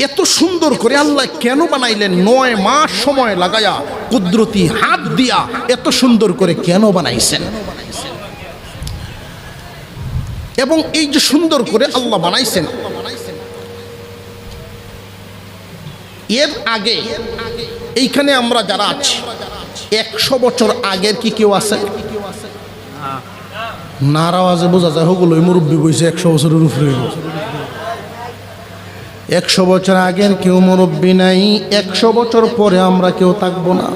এত সুন্দর করে আল্লাহ কেন বানাইলেন নয় মাস সময় লাগায়া কুদরতি হাত দিয়া এত সুন্দর করে কেন বানাইছেন এবং এই যে সুন্দর করে আল্লাহ বানাইছেন এর আগে এইখানে আমরা যারা আছি একশো বছর আগের কি কেউ আছে নারাওয়াজে বোঝা যায় হগুলোই মুরব্বী বইছে একশো বছরের উপরে একশো বছর আগের কেউ মুরব্বী নাই, একশো বছর পরে আমরা কেউ থাকব না।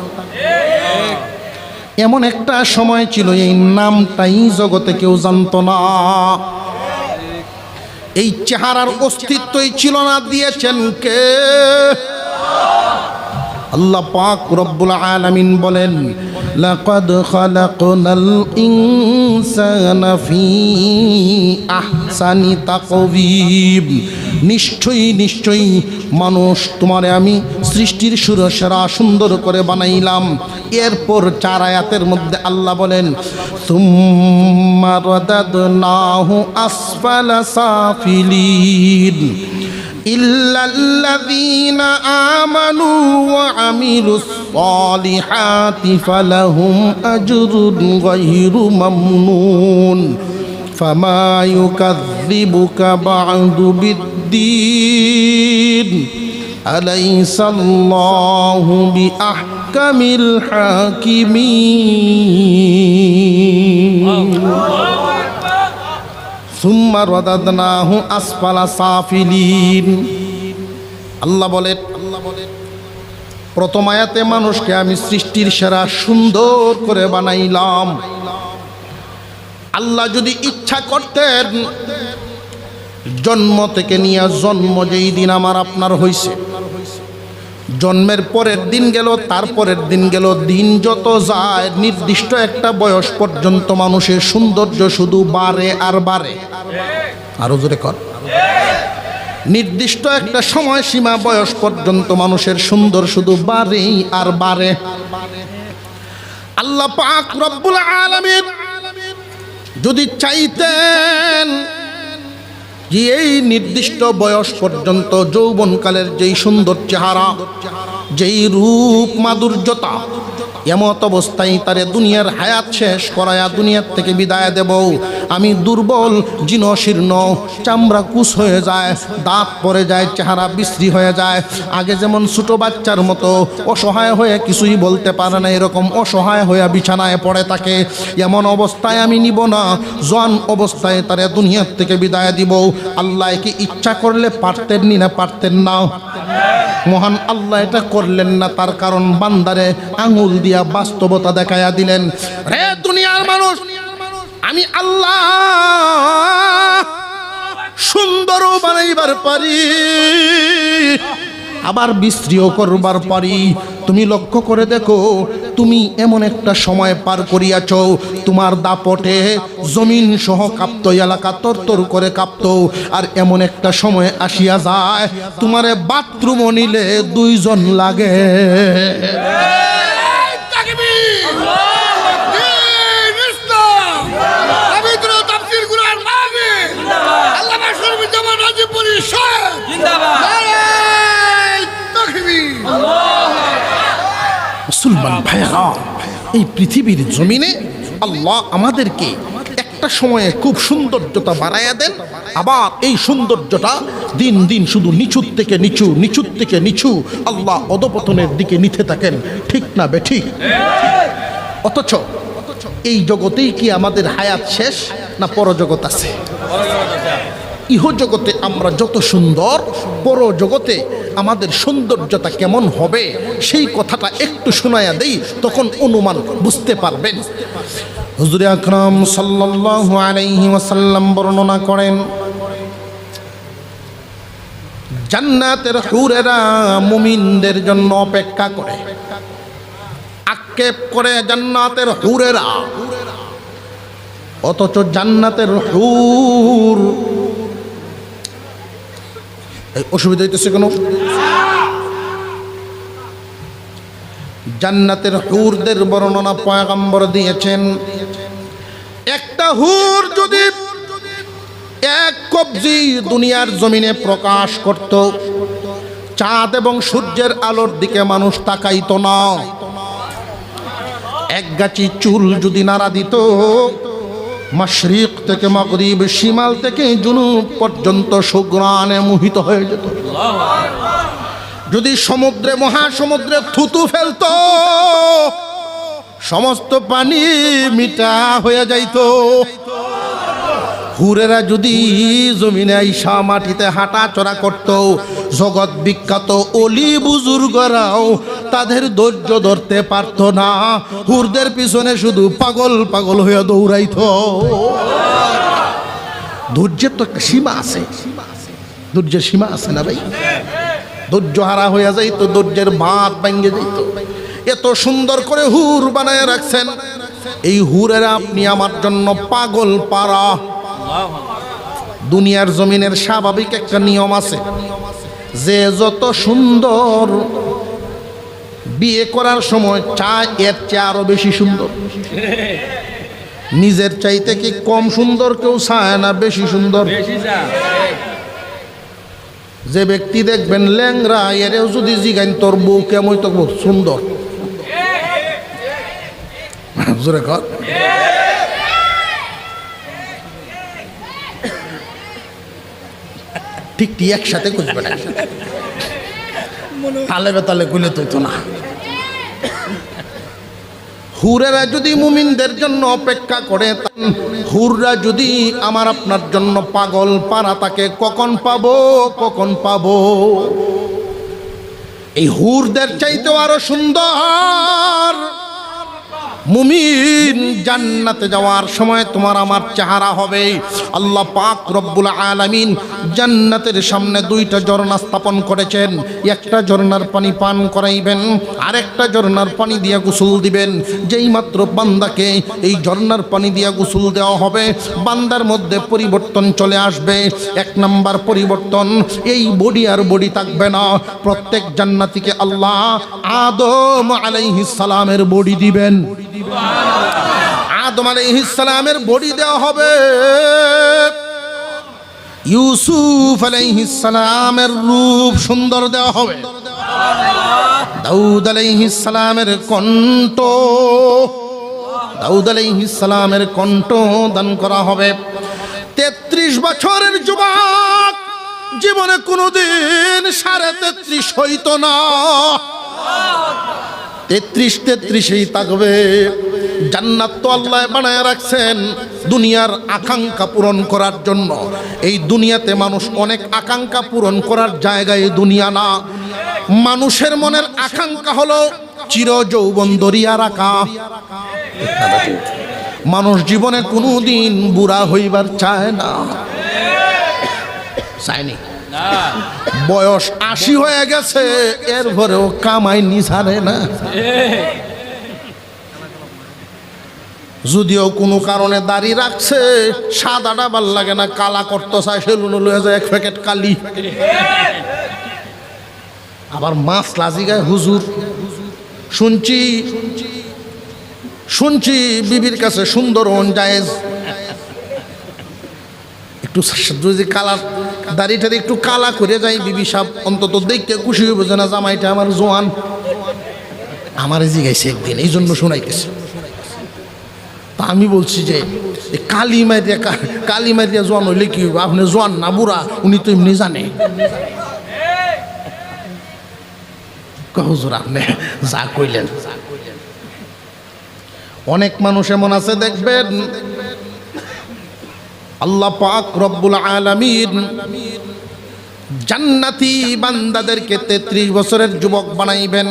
এমন একটা সময় ছিল, এই নামটাই জগতে কেউ জানত না। এই চেহারার অস্তিত্বই ছিল না, দিয়েছেন কে? আল্লাহ পাক রব্বুল আলামিন বলেন, লাকাদ খালাকনাল ইনসানা ফি আহসানি তাকবীম নিশ্চয়ই নিশ্চয়ই মানুষ তোমারে আমি সৃষ্টির সুরসেরা সুন্দর করে বানাইলাম এরপর চার আয়াতের মধ্যে আল্লাহ বলেন সুম্মা রাদাদনাহু আসফালা সাফিলিন إلا الذين آمنوا وعملوا الصالحات فلهم أجر غير ممنون فما يكذبك بعد بالدين أليس الله بأحكم الحاكمين সুম্মা রদাদনাহু আসফালা সাফিলিন আল্লাহ বলেন আল্লাহ বলেন প্রথম আয়াতে মানুষকে আমি সৃষ্টির সেরা সুন্দর করে বানাইলাম আল্লাহ যদি ইচ্ছা করতেন। জন্ম থেকে নিয়ে জন্ম যেই দিন আমার আপনার হইছে। জন্মের পরের দিন গেল, তারপরের দিন গেল, দিন যত যায়, নির্দিষ্ট একটা বয়স পর্যন্ত মানুষের সৌন্দর্য শুধু বাড়ে আর বাড়ে। আরও জোরে কর। নির্দিষ্ট একটা সময় সীমা বয়স পর্যন্ত মানুষের সুন্দর শুধু বাড়েই আর বাড়ে। আল্লাহ পাক রব্বুল আলামিন যদি চাইতেন যে এই নির্দিষ্ট বয়স পর্যন্ত যৌবনকালের যেই সুন্দর চেহারা যেই রূপ মাধুর্যতা এমত অবস্থায় তারে দুনিয়ার হায়াত শেষ করায়া দুনিয়ার থেকে বিদায় দেব। আমি দুর্বল জীর্ণ চামড়া কুশ হয়ে যায়, দাঁত পরে যায়, চেহারা বিশ্রী হয়ে যায়। আগে যেমন ছোটো বাচ্চার মতো অসহায় হয়ে কিছুই বলতে পারে না, এরকম অসহায় হয়ে বিছানায় পড়ে থাকে। এমন অবস্থায় আমি নিব না জন অবস্থায় তারে দুনিয়ার থেকে বিদায় দিব। আল্লাহ কি ইচ্ছা করলে পারতেন নি না, পারতেন না। মহান আল্লাহ এটা করলেন না, তার কারণ বান্দারে আঙুল দিয়া বাস্তবতা দেখাইয়া দিলেন। রে দুনিয়ার মানুষ, আমি আল্লাহ সুন্দরও বানাইবার পারি। আবার বিশ্রীও করবার পারি তুমি লক্ষ্য করে দেখো, তুমি এমন একটা সময় পার করিয়াছ। তোমার দাপটে জমিন সহ কাঁপত এলাকা তরতর করে কাঁপত, আর এমন একটা সময় আসিয়া যায়, তোমারে বাথরুম নিলে দুইজন লাগে। এই পৃথিবীর জমিনে আল্লাহ আমাদেরকে একটা সময়ে খুব সৌন্দর্যতা বাড়াইয়া দেন, আবার এই সৌন্দর্যটা দিন দিন শুধু নিচুর থেকে নিচু, নিচুর থেকে নিচু আল্লাহ অধপতনের দিকে নিতে থাকেন, ঠিক না বেঠিক অথচ এই জগতেই কি আমাদের হায়াত শেষ না পরজগৎ আছে? ইহ জগতে আমরা যত সুন্দর পর জগতে আমাদের সৌন্দর্যতা কেমন হবে, সেই কথাটা একটু শোনায়া দেই, তখন অনুমান বুঝতে পারবেন। হুজুরে আকরাম সাল্লাল্লাহু আলাইহি ওয়াসাল্লাম বর্ণনা করেন, জান্নাতের হুরেরা মুমিনদের জন্য অপেক্ষা করে। আক্ষেপ করে জান্নাতের হুরেরা, অথচ জান্নাতের হুর অসুবিধা হইতেছে কোনো? জান্নাতের হুরদের বর্ণনা পয়গম্বর দিয়েছেন, একটা হুর যদি এক কবজি দুনিয়ার জমিনে প্রকাশ করত, চাঁদ এবং সূর্যের আলোর দিকে মানুষ তাকাইতো না। এক গাছি চুল যদি নাড়া দিত মাশরিক থেকে মগরিব, শিমাল থেকে জুনুব পর্যন্ত সুগ্রানে মোহিত হয়ে যেত। যদি সমুদ্রে, মহাসমুদ্রে থুতু ফেলত, সমস্ত পানি মিটা হয়ে যাইতো। হুরেরা যদি জমিনে আইসা মাটিতে হাঁটা চড়া করত, জগৎ বিখ্যাত অলি বুজুর্গরাও তাদের ধৈর্য ধরতে পারতো না। হুরদের পিছনে শুধু পাগল পাগল হয়ে দৌড়াইত। ধৈর্যের তো একটা সীমা আছে। ধৈর্যের সীমা আছে না ভাই? ধৈর্য হারা হয়ে যাইতো, ধৈর্যের বাঁধ ভেঙে যাইত। এত সুন্দর করে হুর বানায় রাখছেন। এই হুরেরা আপনি আমার জন্য পাগল পারা দুনিয়ার জমিনের স্বাভাবিক একটা নিয়ম আছে যে যত সুন্দর বিয়ে করার সময় চায় এর চেয়ে আরও বেশি সুন্দর। নিজের চাইতে কি কম সুন্দর কেউ চায় না বেশি সুন্দর? যে ব্যক্তি দেখবেন ল্যাংরা এরেও যদি জিগাইন তোর বউ কেমন তো সুন্দর। জোরে কর। ঠিক টি একসাথে খুঁজবে না। তালে বেতালে গুলে তো না। হুরেরা যদি মুমিনদের জন্য অপেক্ষা করে হুররা যদি আমার আপনার জন্য পাগল পারা, তাকে কখন পাবো কখন পাবো? এই হুরদের চাইতেও আরও সুন্দর। মুমিন, জান্নাতে যাওয়ার সময় তোমার আমার চেহারা হবে। আল্লাহ পাক রব্বুল আলামিন জান্নাতের সামনে দুইটা ঝর্ণা স্থাপন করেছেন। একটা ঝর্ণার পানি পান করাইবেন, আরেকটা ঝর্ণার পানি দিয়ে গোসল দিবেন। যেই মাত্র বান্দাকে এই ঝর্ণার পানি দিয়ে গোসল দেওয়া হবে, বান্দার মধ্যে পরিবর্তন চলে আসবে। এক নাম্বার পরিবর্তন, এই বডি আর বডি থাকবে না। প্রত্যেক জান্নাতিকে আল্লাহ আদম আলাইহিস সালামের বডি দিবেন। আদম আলাইহিসসালামের বডি দেওয়া হবে। ইউসুফ আলাইহিস সালামের রূপ সুন্দর দেওয়া হবে। দাউদ আলাইহিস সালামের কণ্ঠ, দাউদ আলাইহিস সালামের কণ্ঠ দান করা হবে। তেত্রিশ বছরের যুবক, জীবনে কোনোদিন সাড়ে তেত্রিশ হইত না। তেত্রিশ তেত্রিশেই থাকবে। জান্নাত তো আল্লাহ বানায় রাখছেন দুনিয়ার আকাঙ্ক্ষা পূরণ করার জন্য। এই দুনিয়াতে মানুষ অনেক আকাঙ্ক্ষা পূরণ করার জায়গায় দুনিয়া না। মানুষের মনের আকাঙ্ক্ষা হলো চির যৌবন দরিয়া রাখা। মানুষ জীবনে কোনোদিন বুড়া হইবার চায় না। চায়নি বয়স আশি হয়ে গেছে, এর পরেও কামাই নিছাড়ে না। যদিও কোনো কারণে দাড়ি রাখছে, সাদাটা ভালো লাগে না, কালা করতে চায়, সেলুন লয়ে যায় এক প্যাকেট কালি। আবার মাছ লাজি গায়ে হুজুর। শুনছি শুনছি বিবির কাছে সুন্দর হন জায়েজ। একটু যদি কালার, দাড়িটা একটু কালা করে যাই, বিবি সাহ অন্তত দেখতে খুশি হইব যে না, জামাইটা আমার জোয়ান। আমার জিগাইছে একদিন, এই জন্য শোনাইতেছে। তা আমি বলছি যে কালী মারিয়া কালী মারিয়া জোয়ান হইলে কি হইব? আপনি জোয়ান না, বুড়া, উনি তো এমনি জানে। হুজুর, আপনি যা কইলেন। অনেক মানুষ এমন আছে, দেখবেন আল্লাহ পাক রব্বুল আলামিন জান্নাতি বান্দাদেরকে তেত্রিশ বছরের যুবক বানাইবেন।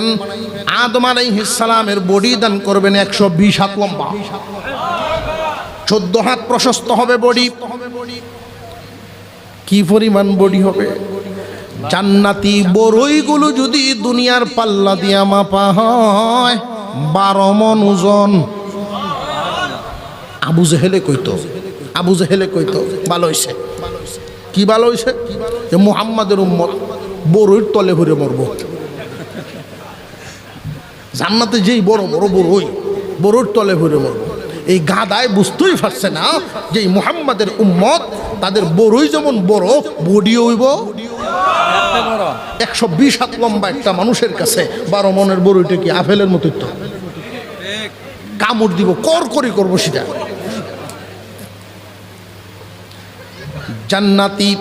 আদম আলাইহিস সালামের বডি দান করবেন একশো বিশ হাত লম্বা। চোদ্দ হাত প্রশস্ত হবে বডি। কি পরিমাণ বডি হবে? জান্নাতি বড়ইগুলো যদি দুনিয়ার পাল্লা দিয়া মাপা হয়, বারো মন ওজন। আবু জেহেলে কইতো আবু জেহেলে কইতো ভালো হইছে। কি ভালো হইছে? যে মুহাম্মাদের উম্মত বড়ইর তলে ভরে মরব। জান্নাতে যেই বড় বড় বড়ই বড়ইর তলে ভরে মরব। এই গাদায় বুঝতেই পারছে না যে মুহাম্মাদের উম্মত, তাদের বড়ই যেমন বড়, বডি হইব। একশো বিশ হাত লম্বা একটা মানুষের কাছে বারো মনের বড়ইটা কি আপেলের মতো কামড় দিব, কর করে করব সেটা। জান্নাতি।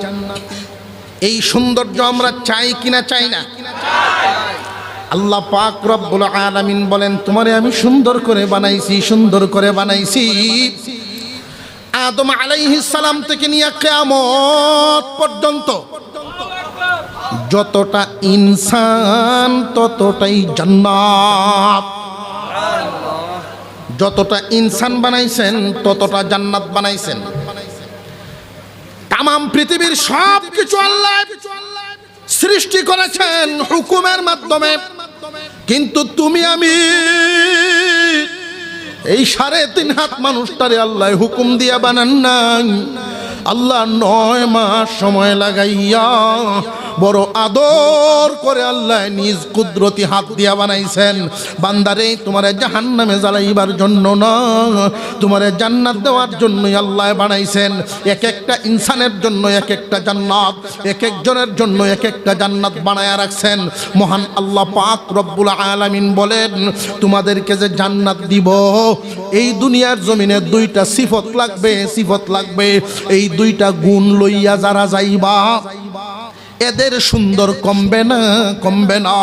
এই সৌন্দর্য আমরা চাই কিনা চাই না? আল্লাহ পাক রব্বুল আলামিন বলেন, তোমারে আমি সুন্দর করে বানাইছি, সুন্দর করে বানাইছি। আদম আলাইহিস সালাম থেকে নিয়ে কিয়ামত পর্যন্ত যতটা ইনসান, ততটাই জান্নাত। যতটা ইনসান বানাইছেন, ততটা জান্নাত বানাইছেন। তাম পৃথিবীর সব কিছু আল্লাহ সৃষ্টি করেছেন হুকুমের মাধ্যমে। কিন্তু তুমি আমি এই সাড়ে তিন হাত মানুষটারে আল্লাহ হুকুম দিয়া বানান নাই। আল্লাহ নয় মাস সময় লাগাইয়া বড় আদর করে আল্লাহ নিজ কুদরতি হাত দিয়া বানাইছেন। বান্দারে, তোমারে জাহান নামে জ্বালাইবার জন্য না, তোমারে জান্নাত দেওয়ার জন্যই আল্লাহ বানাইছেন। এক একটা ইনসানের জন্য এক একটা জান্নাত, এক একজনের জন্য এক একটা জান্নাত বানায়া রাখছেন। মহান আল্লাহ পাক রব্বুল আলামিন বলেন, তোমাদেরকে যে জান্নাত দিব, এই দুনিয়ার জমিনে দুইটা সিফত লাগবে সিফত লাগবে। এই দুইটা গুণ লইয়া যারা যাইবা এদের সুন্দর কমবে না কমবে না।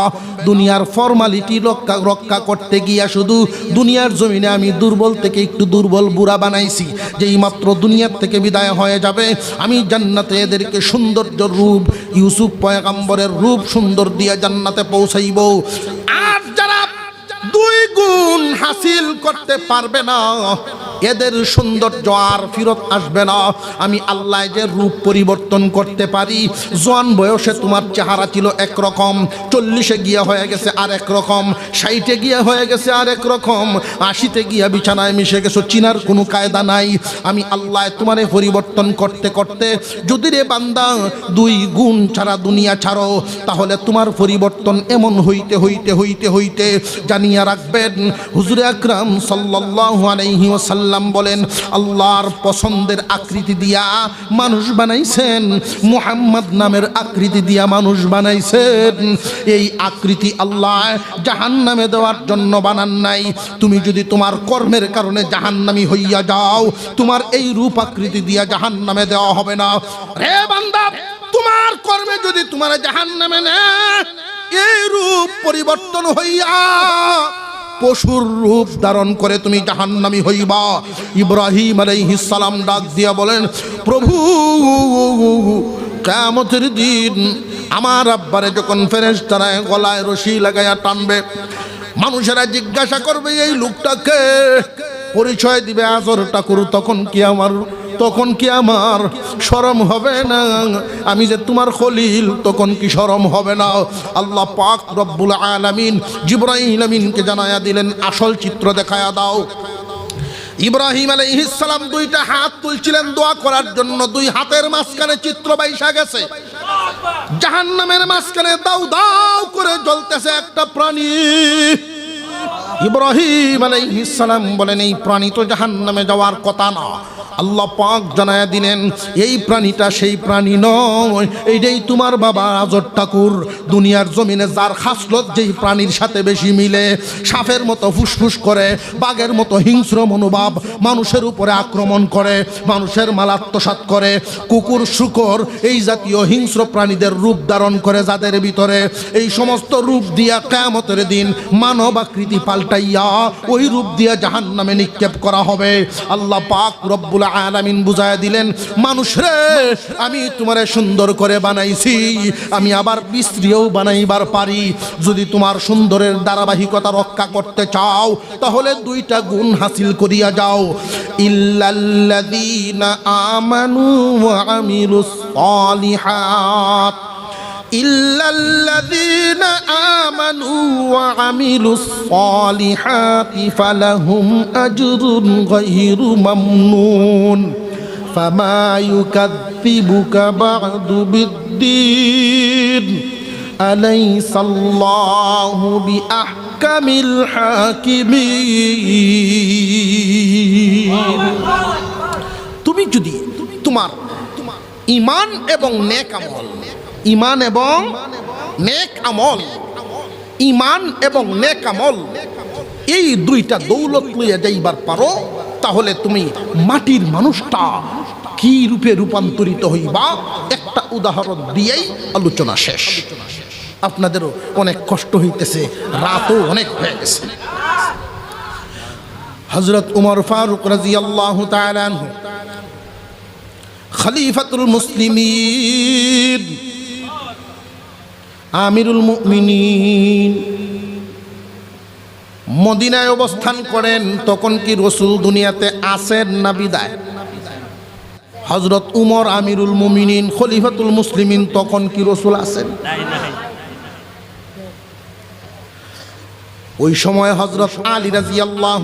দুনিয়ার ফর্মালিটি রক্ষা রক্ষা করতে গিয়া শুধু দুনিয়ার জমিনে আমি দুর্বল থেকে একটু দুর্বল বুড়া বানাইছি, যেই মাত্র দুনিয়ার থেকে বিদায় হয়ে যাবে। আমি জান্নাতে এদেরকে সৌন্দর্য রূপ, ইউসুফ পয়গাম্বরের রূপ সুন্দর দিয়ে জান্নাতে পৌঁছাইব। আর যারা দুই গুণ হাসিল করতে পারবে না এদের সৌন্দর্য আর ফিরত আসবে না। আমি আল্লাহ যে রূপ পরিবর্তন করতে পারি, জোয়ান বয়সে তোমার চেহারা ছিল একরকম, চল্লিশে গিয়া হয়ে গেছে আর একরকম ষাটে গিয়া হয়ে গেছে আর এক রকম, আশিতে গিয়া বিছানায় মিশে গেছো, চিনার কোনো কায়দা নাই। আমি আল্লাহ তোমারে পরিবর্তন করতে করতে, যদি রে বান্দা দুই গুণ ছাড়া দুনিয়া ছাড়ো, তাহলে তোমার পরিবর্তন এমন হইতে হইতে হইতে হইতে জানিয়া রাখবেন। হুজুরে আকরাম সাল্লাল্লাহু আলাইহি ওয়াসাল্লাম বলেন, আল্লাহর পছন্দের আকৃতি দিয়া মানুষ বানাইছেন, মুহাম্মদ নামের আকৃতি দিয়া মানুষ বানাইছেন। এই আকৃতি আল্লাহ জাহান্নামে দেওয়ার জন্য বানান নাই। তুমি যদি তোমার কর্মের কারণে জাহান্নামি হইয়া যাও, তোমার এই রূপ আকৃতি দিয়া জাহান্নামে দেওয়া হবে না। রে বান্দা, তোমার কর্মে যদি তোমার জাহান্নামে নেয়, এই রূপ পরিবর্তন হইয়া পশুর রূপ ধারণ করে তুমি জাহান্নামি হইবা। ইব্রাহিম সালাম ডাক দিয়া বলেন, প্রভু কেমতের দিন আমার আব্বারে যখন ফেরেস তারায় গলায় রশি লাগাইয়া টানবে, মানুষেরা জিজ্ঞাসা করবে, এই লোকটাকে পরিচয় দিবে আজর ঠাকুর, তখন কি আমার তখন কি আমার শরম হবে না? আমি যে তোমার খলিল, তখন কি শরম হবে না? আল্লাহ পাক রব্বুল আলামিন জিব্রাহিম আমিনকে জানায়া দিলেন, আসল চিত্র দেখায়া দাও। ইব্রাহিম আলাইহিসসালাম দুইটা হাত তুলছিলেন দোয়া করার জন্য, দুই হাতের মাঝখানে চিত্র বাইসা গেছে। জাহান্নামের মাঝখানে দাউ দাউ করে জ্বলতেছে একটা প্রাণী। ইব্রাহিম সালাম বলেন, এই প্রাণী তো জাহান্নামে যাওয়ার কথা না। আল্লাহ পাক জানায়া দিলেন, এই প্রাণীটা সেই প্রাণী নয়। এইটাই তোমার বাবা আজর ঠাকুর। দুনিয়ার জমিনে যার খাসলত যেই প্রাণীর সাথে বেশি মিলে, সাপের মতো ফুসফুস করে, বাঘের মতো হিংস্র মনোভাব, মানুষের উপরে আক্রমণ করে, মানুষের মাল আত্মসাৎ করে, কুকুর, শুকর, এই জাতীয় হিংস্র প্রাণীদের রূপ ধারণ করে যাদের ভিতরে এই সমস্ত রূপ দিয়া কেমতের দিন মানব আকৃতি পাল্টাইয়া ওই রূপ দিয়া জাহান নামে নিক্ষেপ করা হবে। আল্লাহ পাক রব্বুল আলামিন বুঝায় দিলেন, মানুষ রে, আমি তোমারে সুন্দর করে বানাইছি, আমি আবার বিস্ত্রিও বানাইবার পারি। যদি তোমার সুন্দরের ধারাবাহিকতা রক্ষা করতে চাও, তাহলে দুইটা গুণ হাসিল করিয়া যাও। ইল্লাল্লাযীনা আমানু ওয়া আমিলুস সালিহাত। ইল্লাল্লাযীনা আমানু ওয়া আমিলুস সালিহাতি ফালাহুম আজরুন গায়রু মামনুন। ফামা ইউকাযযিবুকা বা'দু বিদ্দীন। আলাইসা আল্লাহু বিআহকামিল হাকিমিন। তুমি যদি তোমার ইমান এবং নেক আমল ইমান এবং নেক আমল। ইমান এবং নেক আমল। এই দুইটা দৌলত লইয়া যাইবার পারো, তাহলে তুমি মাটির মানুষটা কি রূপে রূপান্তরিত হইবা, একটা উদাহরণ দিয়েই আলোচনা শেষ। আপনাদেরও অনেক কষ্ট হইতেছে, রাতও অনেক হয়ে গেছে। হজরত উমর ফারুক রাজি আল্লাহ খলিফাতুল মুসলিমিন আমিরুল মুমিনিন। মদিনায় অবস্থান করেন, তখন কি রসুল দুনিয়াতে আসেন না বিদায়? হজরত উমর আমিরুল মুমিনিন, খলিফাতুল মুসলিমিন, তখন কি রসুল আসেন ওই সময় হজরত আলী রাজি আল্লাহ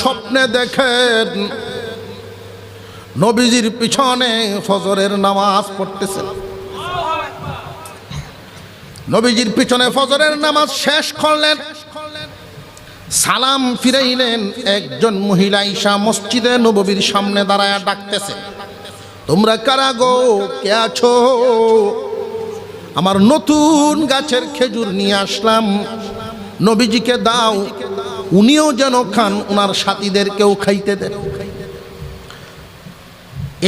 স্বপ্নে দেখেন, নবীজির পিছনে ফজরের নামাজ পড়তেছেন। নবীজির পিছনে ফজরের নামাজ শেষ করলেন। সালাম ফিরাইলেন, একজন মহিলা ঈশা মসজিদে নববীর সামনে দাঁড়ায় ডাকতেছে, তোমরা কারা গো? কে আছো? আমার নতুন গাছের খেজুর নিয়ে আসলাম। নবীজিকে দাও, উনিও যেন খান ওনার সাথীদেরকেও খাইতে দেন।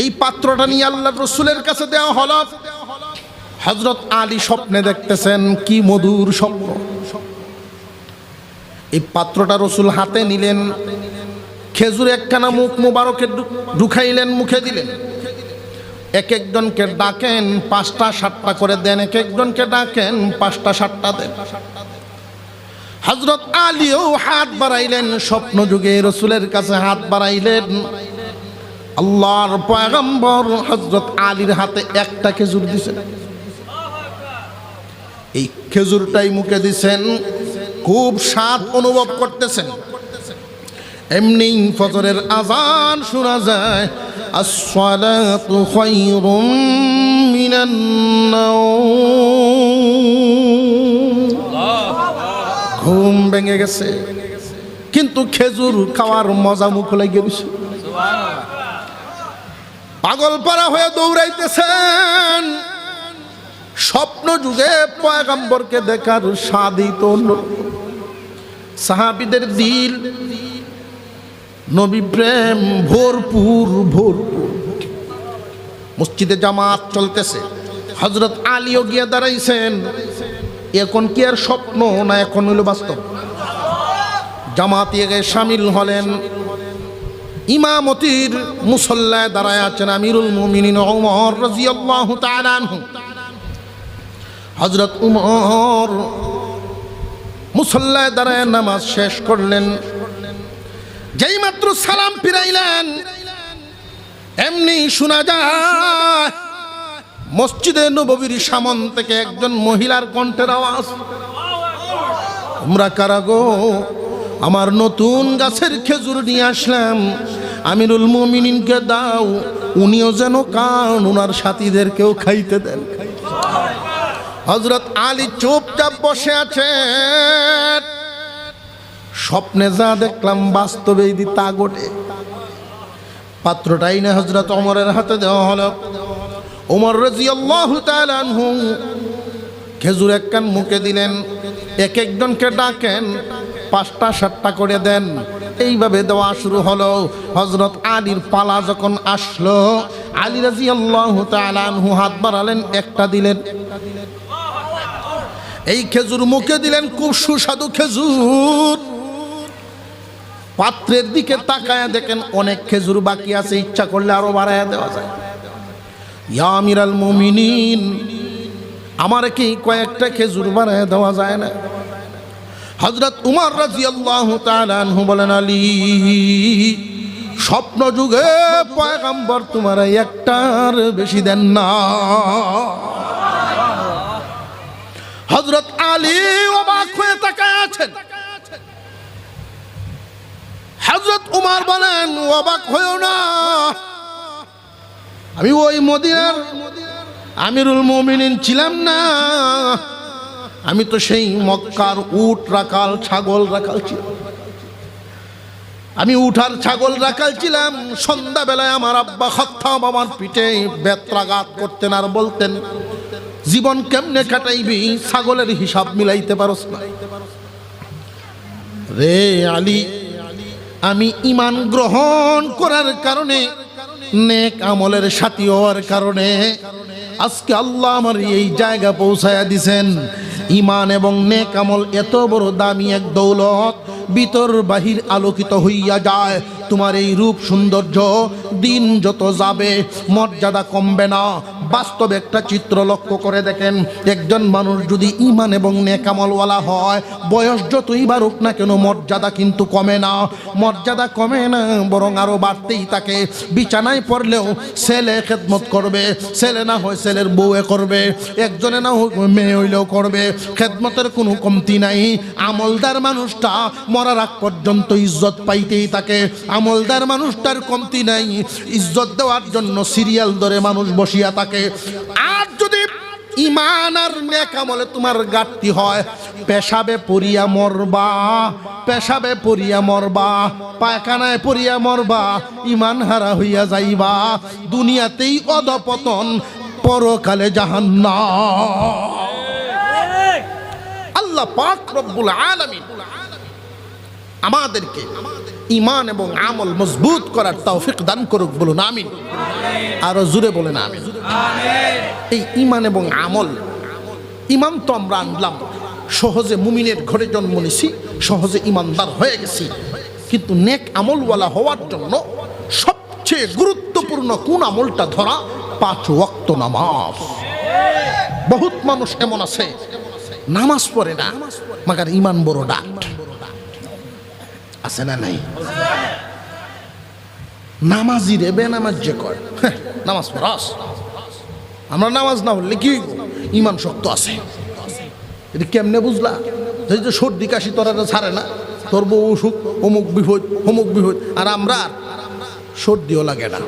এই পাত্রটা নিয়ে আল্লাহ রসুলের কাছে দেওয়া হল। হজরত আলী স্বপ্নে দেখতেছেন কি মধুর স্বপ্ন। এই পাত্রটা রসুল হাতে নিলেন, খেজুর একখানা মুখ মুবারকে ঢুকাইলেন, মুখে দিলেন। এক একজনকে ডাকেন, পাঁচটা, সাতটা করে দেন, এক একজনকে ডাকেন, পাঁচটা, সাতটা দেন। হজরত আলীও হাত বাড়াইলেন, স্বপ্ন যুগে রসুলের কাছে হাত বাড়াইলেন। আল্লাহর পয়গম্বর হজরত আলীর হাতে একটা খেজুর দিছেন। এই খেজুরটাই মুখে দিছেন, খুব স্বাদ অনুভব করতেছেন। এমনি ফজরের আজান শোনা যায় ঘুম ভেঙে গেছে, কিন্তু খেজুর খাওয়ার মজা মুখ লেগে গেছে পাগল পারা হয়ে দৌড়াইতেছেন স্বপ্ন যুগে পয়গাম্বরকে দেখার স্বাদই তো অন্যরকম। সাহাবিদের দিল, নবী প্রেম ভরপুর ভরপুর। মসজিদে জামাত চলতেছে হজরত আলীও গিয়ে দাঁড়াইছেন। এখন কি আর স্বপ্ন না এখন হইল বাস্তব? জামাত সামিল হলেন। ইমামতির মুসল্লায় দাঁড়ায় আছেন আমিরুল মুমিনিন ওমর রাদিয়াল্লাহু তাআলা আনহু। হযরত উমর মুসল্লায় দাঁড়ায় নামাজ শেষ করলেন। যেই মাত্র সালাম ফিরাইলেন, এমনি শোনা যায়, মসজিদে নববীর সামন থেকে একজন মহিলার কণ্ঠের আওয়াজ, তোমরা কারা গো? আমার নতুন গাছের খেজুর নিয়ে আসলাম। আমিরুল মুমিনিনকে দাও, উনিও যেন কান ওনার সাথীদেরকেও খাইতে দেন। হজরত আলী চুপচাপ বসে আছেন। স্বপ্নে যা দেখলাম বাস্তবে দি তা গোটে পাত্রটাই না হজরত অমরের হাতে দেওয়া হলো। রাজিয়াল্লাহু তাআলা আনহু খেজুর এক কান মুখে দিলেন, এক একজনকে ডাকেন, পাঁচটা, সাতটা করে দেন। এইভাবে দেওয়া শুরু হলো। হজরত আলীর পালা যখন আসলো, আলী রাজি আল্লাহ আনহু হাত বাড়ালেন, একটা দিলেন। এই খেজুর মুখে দিলেন খুব সুস্বাদু খেজুর। পাত্রের দিকে তাকায় দেখেন অনেক খেজুর বাকি আছে, ইচ্ছা করলে আরও বাড়ায় দেওয়া যায়। ইয়া আমিরাল মুমিনিন, আমার কি কয়েকটা খেজুর বানায় দেওয়া যায় না? হজরত উমর রাজি আল্লাহ তালু বলেন, আলী, স্বপ্ন যুগে পয়গাম্বর তোমার একটার বেশি দেন না। হজরত আলী অবাক হয়ে তাকায় আছেন। হজরত উমার বলেন, অবাক হয়েও না। আমি ওই মদিনার আমিরুল মমিনিন ছিলাম না। আমি তো সেই মক্কার উট রাখাল, ছাগল রাখাল ছিলাম। আমি উঠার ছাগল রাখাল ছিলাম। সন্ধ্যাবেলায় আমার আব্বা খত্তাম আমার পিঠে বেত্রাঘাত করতেন আর বলতেন জীবন কেমনে কাটাইবি? ছাগলের হিসাব মিলাইতে পারস না। রে আলী, আমি ইমান গ্রহণ করার কারণে, নেক আমলের সাথী হওয়ার কারণে, আজকে আল্লাহ আমার এই জায়গা পৌঁছায়া দিছেন। ইমান এবং নেক আমল এত বড় দামি এক দৌলত। ভিতর বাহির আলোকিত হইয়া যায়। তোমার এই রূপ সৌন্দর্য দিন যত যাবে, মর্যাদা কমবে না। বাস্তব একটা চিত্র লক্ষ্য করে দেখেন, একজন মানুষ যদি ইমান এবং নেকামলওয়ালা হয়, বয়স যতই বাড়ুক না কেন মর্যাদা কিন্তু কমে না। মর্যাদা কমে না, বরং আরও বাড়তেই থাকে। বিছানায় পড়লেও ছেলে খেদমত করবে, ছেলে না হয় ছেলের বউয়ে করবে, একজনে না হোক মেয়ে হইলেও করবে। খেদমতের কোনো কমতি নাই। আমলদার মানুষটা মরার আগ পর্যন্ত ইজ্জত পাইতেই থাকে। আমলদার মানুষটার কমতি নাই। ইজ্জত দেওয়ার জন্য সিরিয়াল ধরে মানুষ বসিয়া থাকে। আর যদি ইমান আর নেক আমলে তোমার ঘাটতি হয়, পেশাবে পড়িয়া মরবা, পেশাবে পড়িয়া মরবা, পায়খানায় পড়িয়া মরবা ইমান হারা হইয়া যাইবা। দুনিয়াতেই অধপতন, পরকালে জাহান্না আল্লাহ পাক রব্বুল আলামিন আমাদেরকে ইমান এবং আমল মজবুত করার তৌফিক দান করুক বলুন আমি আরও জুড়ে বলেন আমি এই ইমান এবং আমল ইমান তো আমরা আনলাম, সহজে মুমিনের ঘরে জন্ম নিছি, সহজে ইমানদার হয়ে গেছি। কিন্তু নেক আমলওয়ালা হওয়ার জন্য সবচেয়ে গুরুত্বপূর্ণ কোন আমলটা ধরা পাঁচ ওয়াক্ত নামাজ। বহুত মানুষ এমন আছে, নামাজ পড়ে না, মাগার ইমান বড় ডাক আছে না নাই? নামাজি রে বেনামাজ যে হ্যাঁ, নামাজ পড়াস আমরা নামাজ না পড়লে কি ইমান শক্ত আছে। এটা কেমনে বুঝলা? যদি যে সর্দি কাশি তোরা ছাড়ে না তোর বউ অসুখ অমুক বিপদ অমুক বিপদ আর আমরা সর্দিও লাগে না।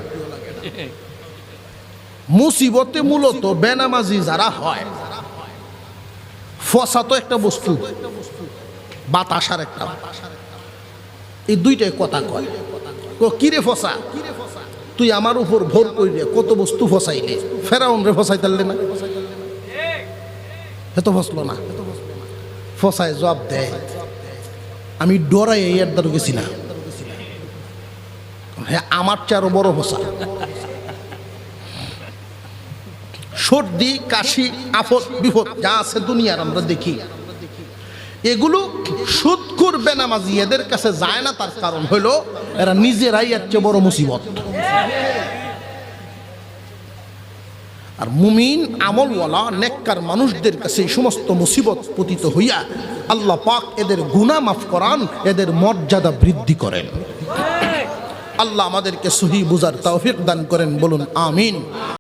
মুসিবতে মূলত বেনামাজি যারা হয় ফসা তো একটা বস্তু বাতাসার একটা। এই দুইটাই কথা কয়। কিরে ফসা? তুই আমার উপর ভোর করিলে কত বস্তু ফসাইলে? ফেরাউন রে ফসাই তারলে না এত ফসলো না। ফসায় জবাব দেয় আমি ডরাই এই দ্বারা গেছি না। হ্যাঁ আমার চেয়ে আরও বড় ফসা। সর্দি, কাশি, আফত, বিপদ যা আছে দুনিয়ার আমরা দেখি। এগুলো সুদকুর বেনামাজি এদের কাছে যায় না, তার কারণ হলো এরা নিজেরাই বড় মুসিবত। আর মুমিন আমলওয়ালা, নেককার মানুষদের কাছে এই সমস্ত মুসিবত পতিত হইয়া আল্লাহ পাক এদের গুনাহ মাফ করান, এদের মর্যাদা বৃদ্ধি করেন। আল্লাহ আমাদেরকে সহি বুঝার তৌফিক দান করেন, বলুন, আমিন।